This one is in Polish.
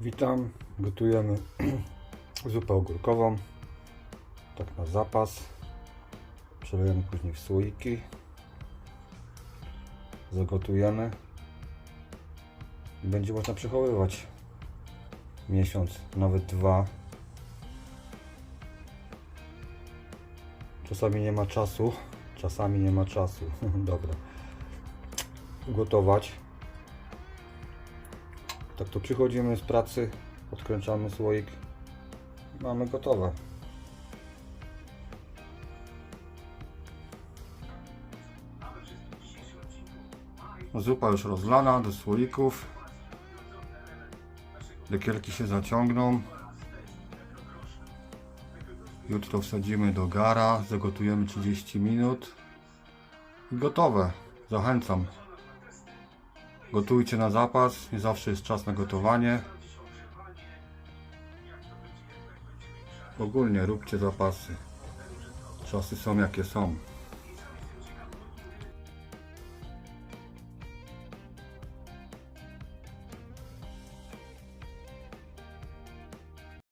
Witam, gotujemy zupę ogórkową, tak na zapas. Przelejemy później w słoiki. Zagotujemy. Będzie można przechowywać miesiąc, nawet dwa. Czasami nie ma czasu, czasami nie ma czasu. Dobra. Ugotować. Tak to przychodzimy z pracy, odkręcamy słoik, mamy gotowe. Zupa już rozlana do słoików. Lekierki się zaciągną. Jutro wsadzimy do gara, zagotujemy 30 minut. I gotowe. Zachęcam. Gotujcie na zapas, nie zawsze jest czas na gotowanie. Ogólnie róbcie zapasy. Czasy są jakie są.